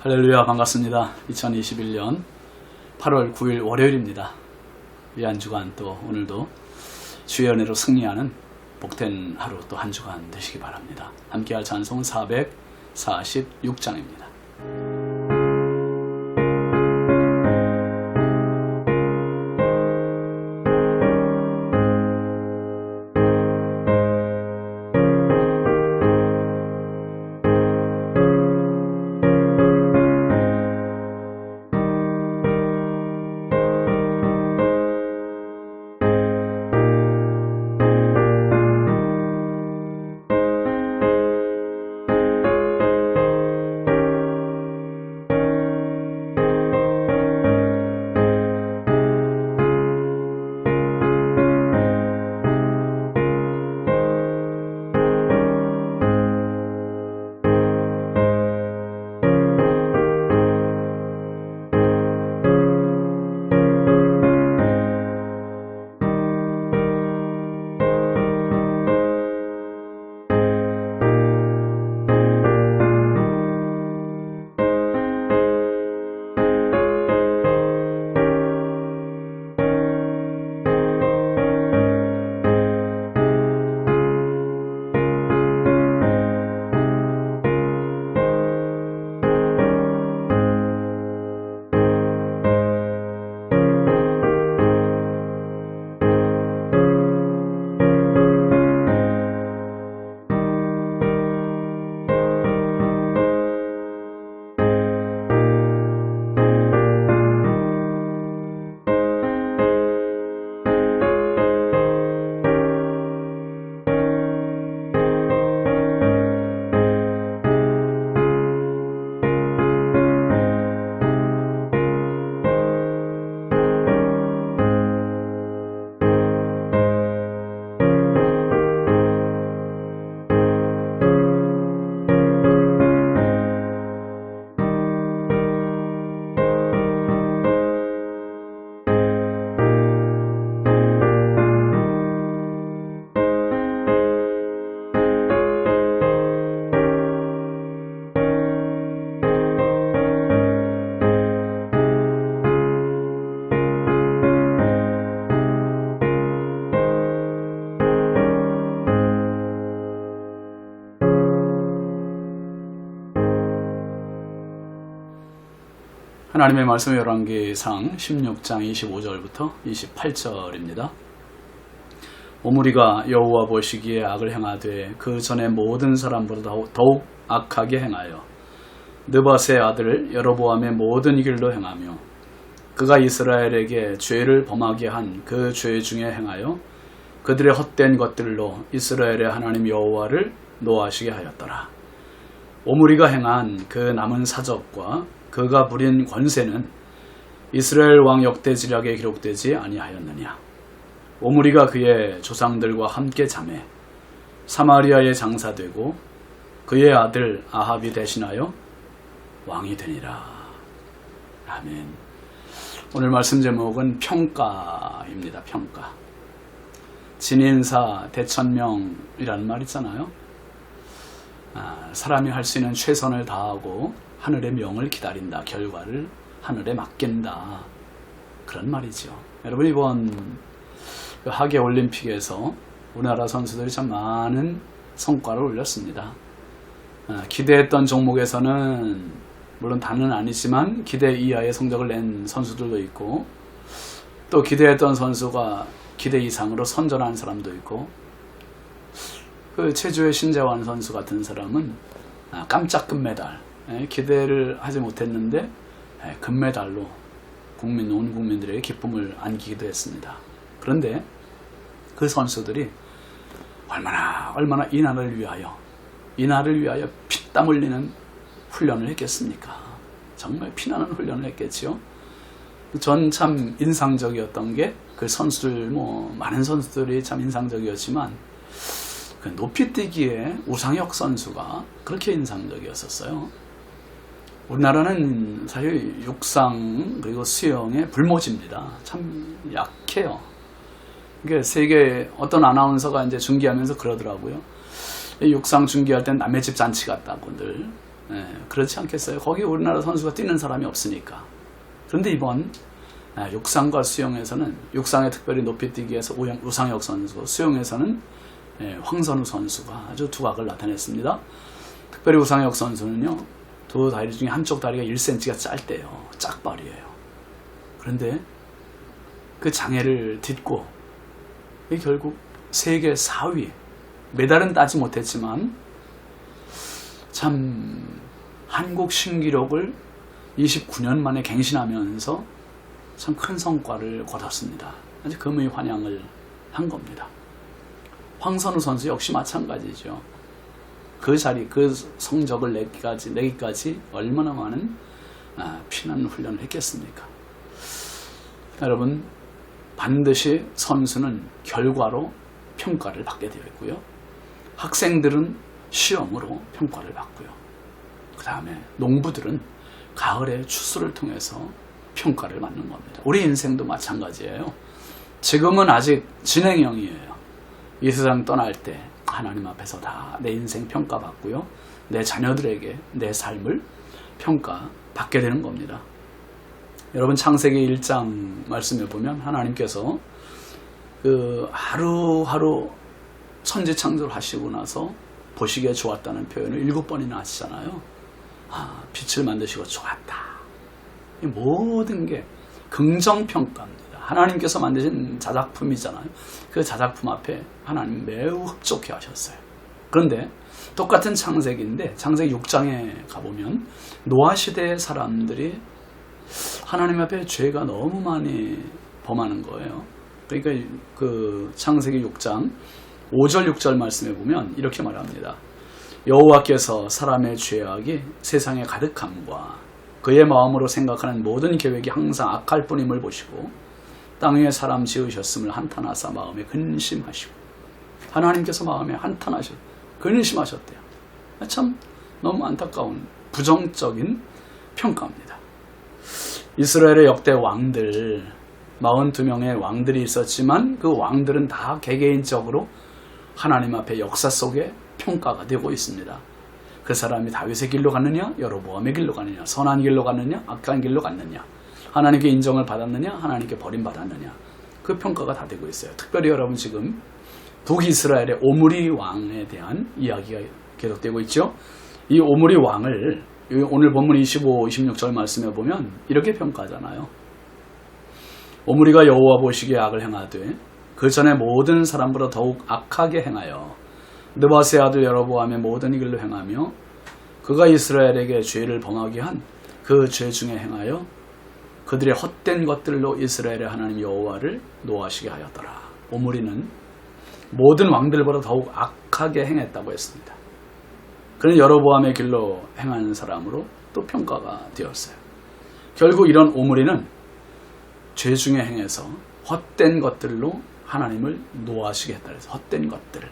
할렐루야 반갑습니다. 2021년 8월 9일 월요일입니다. 이한 주간 또 오늘도 주의 은혜로 승리하는 복된 하루 또 한 주간 되시기 바랍니다. 함께할 찬송은 446장입니다. 하나님의 말씀 열왕기상 16장 25절부터 28절입니다. 오므리가 여호와 보시기에 악을 행하되 그 전에 모든 사람보다 더욱 악하게 행하여 느밧의 아들 여로보암의 모든 길로 행하며 그가 이스라엘에게 죄를 범하게 한 그 죄 중에 행하여 그들의 헛된 것들로 이스라엘의 하나님 여호와를 노하시게 하였더라. 오므리가 행한 그 남은 사적과 그가 부린 권세는 이스라엘 왕 역대 지략에 기록되지 아니하였느냐. 오므리가 그의 조상들과 함께 잠에 사마리아에 장사되고 그의 아들 아합이 대신하여 왕이 되니라. 아멘. 오늘 말씀 제목은 평가입니다. 평가. 진인사 대천명이라는 말 있잖아요. 아, 사람이 할 수 있는 최선을 다하고 하늘의 명을 기다린다. 결과를 하늘에 맡긴다. 그런 말이죠. 여러분 이번 그 하계 올림픽에서 우리나라 선수들이 참 많은 성과를 올렸습니다. 아, 기대했던 종목에서는 물론 다는 아니지만 기대 이하의 성적을 낸 선수들도 있고 또 기대했던 선수가 기대 이상으로 선전한 사람도 있고 그 체조의 신재환 선수 같은 사람은 아, 깜짝 금메달 예, 기대를 하지 못했는데 예, 금메달로 국민 온 국민들에게 기쁨을 안기기도 했습니다. 그런데 그 선수들이 얼마나 얼마나 이 나라를 위하여 이 나라를 위하여 피땀 흘리는 훈련을 했겠습니까? 정말 피나는 훈련을 했겠지요. 전 참 인상적이었던 게 그 선수들 뭐 많은 선수들이 참 인상적이었지만 그 높이뛰기의 우상혁 선수가 그렇게 인상적이었었어요. 우리나라는 사실 육상 그리고 수영의 불모지입니다. 참 약해요. 이게 세계 어떤 아나운서가 이제 중계하면서 그러더라고요. 육상 중계할 땐 남의 집 잔치 같다고 늘 예, 그렇지 않겠어요? 거기 우리나라 선수가 뛰는 사람이 없으니까. 그런데 이번 아, 육상과 수영에서는 육상에 특별히 높이뛰기에서 우상혁 선수, 수영에서는 예, 황선우 선수가 아주 두각을 나타냈습니다. 특별히 우상혁 선수는요, 두 다리 중에 한쪽 다리가 1cm가 짧대요. 짝발이에요. 그런데 그 장애를 딛고 이 결국 세계 4위 메달은 따지 못했지만 참 한국 신기록을 29년 만에 갱신하면서 참 큰 성과를 거뒀습니다. 아주 금의 환영을 한 겁니다. 황선우 선수 역시 마찬가지죠. 그 자리, 그 성적을 내기까지, 내기까지 얼마나 많은 아, 피난 훈련을 했겠습니까? 여러분, 반드시 선수는 결과로 평가를 받게 되어 있고요. 학생들은 시험으로 평가를 받고요. 그 다음에 농부들은 가을에 추수를 통해서 평가를 받는 겁니다. 우리 인생도 마찬가지예요. 지금은 아직 진행형이에요. 이 세상 떠날 때 하나님 앞에서 다 내 인생 평가받고요. 내 자녀들에게 내 삶을 평가받게 되는 겁니다. 여러분 창세기 1장 말씀해 보면 하나님께서 그 하루하루 천지 창조를 하시고 나서 보시기에 좋았다는 표현을 일곱 번이나 하시잖아요. 아, 빛을 만드시고 좋았다. 이 모든 게 긍정평가입니다. 하나님께서 만드신 자작품이잖아요. 그 자작품 앞에 하나님 매우 흡족해 하셨어요. 그런데 똑같은 창세기인데 창세기 6장에 가보면 노아 시대의 사람들이 하나님 앞에 죄가 너무 많이 범하는 거예요. 그러니까 그 창세기 6장 5절 6절 말씀에 보면 이렇게 말합니다. 여호와께서 사람의 죄악이 세상에 가득함과 그의 마음으로 생각하는 모든 계획이 항상 악할 뿐임을 보시고 땅 위에 사람 지으셨음을 한탄하사 마음에 근심하시고 하나님께서 마음에 한탄하셨 근심하셨대요. 참 너무 안타까운 부정적인 평가입니다. 이스라엘의 역대 왕들 42명의 왕들이 있었지만 그 왕들은 다 개개인적으로 하나님 앞에 역사 속에 평가가 되고 있습니다. 그 사람이 다윗의 길로 갔느냐, 여로보암의 길로 갔느냐, 선한 길로 갔느냐, 악한 길로 갔느냐, 하나님께 인정을 받았느냐, 하나님께 버림받았느냐, 그 평가가 다 되고 있어요. 특별히 여러분 지금 북이스라엘의 오므리 왕에 대한 이야기가 계속되고 있죠. 이 오므리 왕을 오늘 본문 25, 26절 말씀에 보면 이렇게 평가하잖아요. 오므리가 여호와 보시기에 악을 행하되 그 전에 모든 사람보다 더욱 악하게 행하여 느바세 아들 여로보암의 모든 길로 행하며 그가 이스라엘에게 죄를 범하게 한 그 죄 중에 행하여 그들의 헛된 것들로 이스라엘의 하나님 여호와를 노하시게 하였더라. 오므리는 모든 왕들보다 더욱 악하게 행했다고 했습니다. 그는 여로보암의 길로 행한 사람으로 또 평가가 되었어요. 결국 이런 오므리는 죄 중에 행해서 헛된 것들로 하나님을 노하시게 했다 그래서 헛된 것들을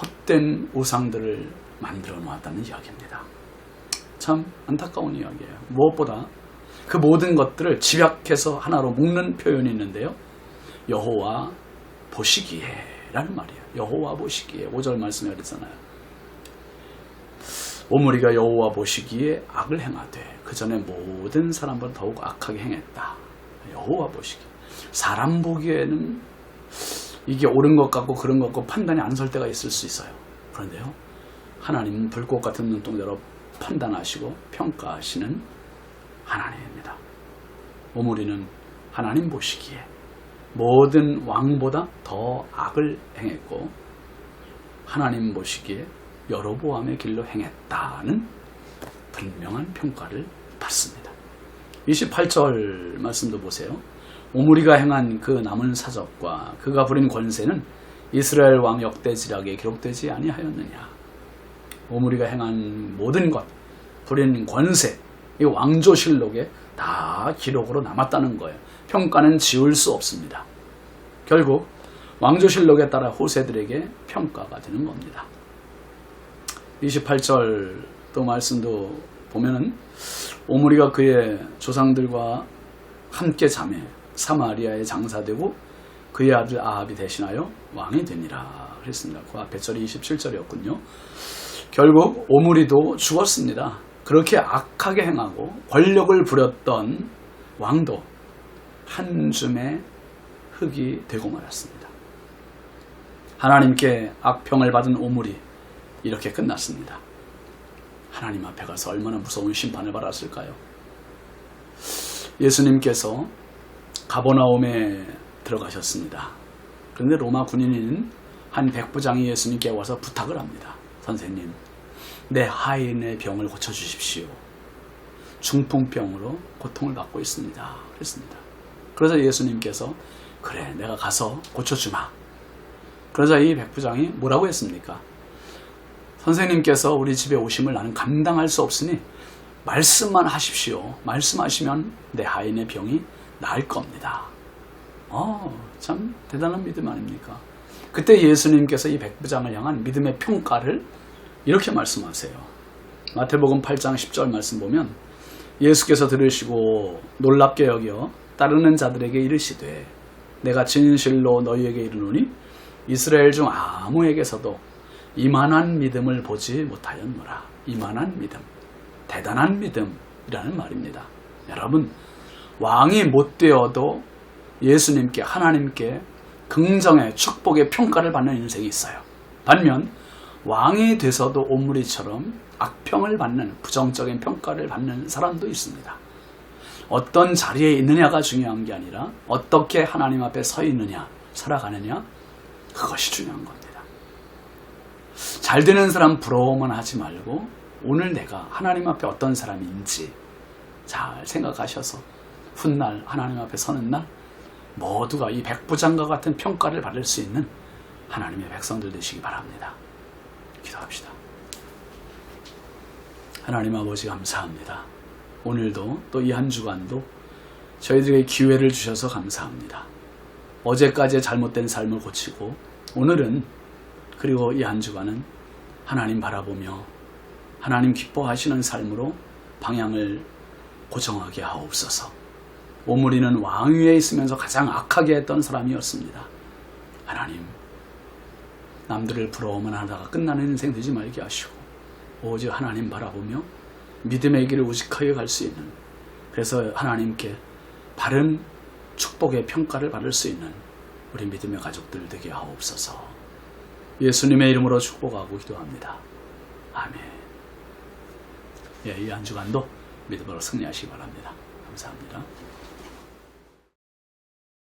헛된 우상들을 만들어 놓았다는 이야기입니다. 참 안타까운 이야기예요. 무엇보다 그 모든 것들을 집약해서 하나로 묶는 표현이 있는데요. 여호와 보시기에 라는 말이에요. 여호와 보시기에 5절 말씀에 그랬잖아요. 오므리가 여호와 보시기에 악을 행하되 그 전에 모든 사람보다 더욱 악하게 행했다. 여호와 보시기. 사람 보기에는 이게 옳은 것 같고 그런 것 같고 판단이 안 설 때가 있을 수 있어요. 그런데요. 하나님은 불꽃 같은 눈동자로 판단하시고 평가하시는 하나님입니다. 오므리는 하나님 보시기에 모든 왕보다 더 악을 행했고 하나님 보시기에 여로보암의 길로 행했다는 분명한 평가를 받습니다. 28절 말씀도 보세요. 오므리가 행한 그 남은 사적과 그가 부린 권세는 이스라엘 왕 역대지락에 기록되지 아니하였느냐. 오므리가 행한 모든 것, 부린 권세, 이 왕조실록에 다 기록으로 남았다는 거예요. 평가는 지울 수 없습니다. 결국 왕조실록에 따라 후세들에게 평가가 되는 겁니다. 28절 또 말씀도 보면은 오므리가 그의 조상들과 함께 잠에 사마리아에 장사되고 그의 아들 아합이 대신하여 왕이 되니라 그랬습니다. 그 앞에 절이 27절이었군요. 결국 오므리도 죽었습니다. 그렇게 악하게 행하고 권력을 부렸던 왕도 한 줌의 흙이 되고 말았습니다. 하나님께 악평을 받은 오물이 이렇게 끝났습니다. 하나님 앞에 가서 얼마나 무서운 심판을 받았을까요? 예수님께서 가버나움에 들어가셨습니다. 그런데 로마 군인인 한 백부장이 예수님께 와서 부탁을 합니다. 선생님, 내 하인의 병을 고쳐주십시오. 중풍병으로 고통을 받고 있습니다. 그랬습니다. 그래서 예수님께서 그래 내가 가서 고쳐주마. 그러자 이 백부장이 뭐라고 했습니까? 선생님께서 우리 집에 오심을 나는 감당할 수 없으니 말씀만 하십시오. 말씀하시면 내 하인의 병이 나을 겁니다. 어, 참 대단한 믿음 아닙니까? 그때 예수님께서 이 백부장을 향한 믿음의 평가를 이렇게 말씀하세요. 마태복음 8장 10절 말씀 보면 예수께서 들으시고 놀랍게 여겨 따르는 자들에게 이르시되 내가 진실로 너희에게 이르노니 이스라엘 중 아무에게서도 이만한 믿음을 보지 못하였노라. 이만한 믿음. 대단한 믿음이라는 말입니다. 여러분, 왕이 못 되어도 예수님께, 하나님께 긍정의 축복의 평가를 받는 인생이 있어요. 반면, 왕이 돼서도 오므리처럼 악평을 받는 부정적인 평가를 받는 사람도 있습니다. 어떤 자리에 있느냐가 중요한 게 아니라 어떻게 하나님 앞에 서 있느냐, 살아가느냐, 그것이 중요한 겁니다. 잘 되는 사람 부러워만 하지 말고 오늘 내가 하나님 앞에 어떤 사람인지 잘 생각하셔서 훗날 하나님 앞에 서는 날 모두가 이 백부장과 같은 평가를 받을 수 있는 하나님의 백성들 되시기 바랍니다. 기도합시다. 하나님 아버지 감사합니다. 오늘도 또 이 한 주간도 저희들에게 기회를 주셔서 감사합니다. 어제까지의 잘못된 삶을 고치고 오늘은 그리고 이 한 주간은 하나님 바라보며 하나님 기뻐하시는 삶으로 방향을 고정하게 하옵소서. 오므리는 왕위에 있으면서 가장 악하게 했던 사람이었습니다. 하나님, 남들을 부러워만 하다가 끝나는 인생 되지 말게 하시고 오직 하나님 바라보며 믿음의 길을 우직하게 갈 수 있는 그래서 하나님께 바른 축복의 평가를 받을 수 있는 우리 믿음의 가족들 되게 하옵소서. 예수님의 이름으로 축복하고 기도합니다. 아멘. 예, 이 한 주간도 믿음으로 승리하시기 바랍니다. 감사합니다.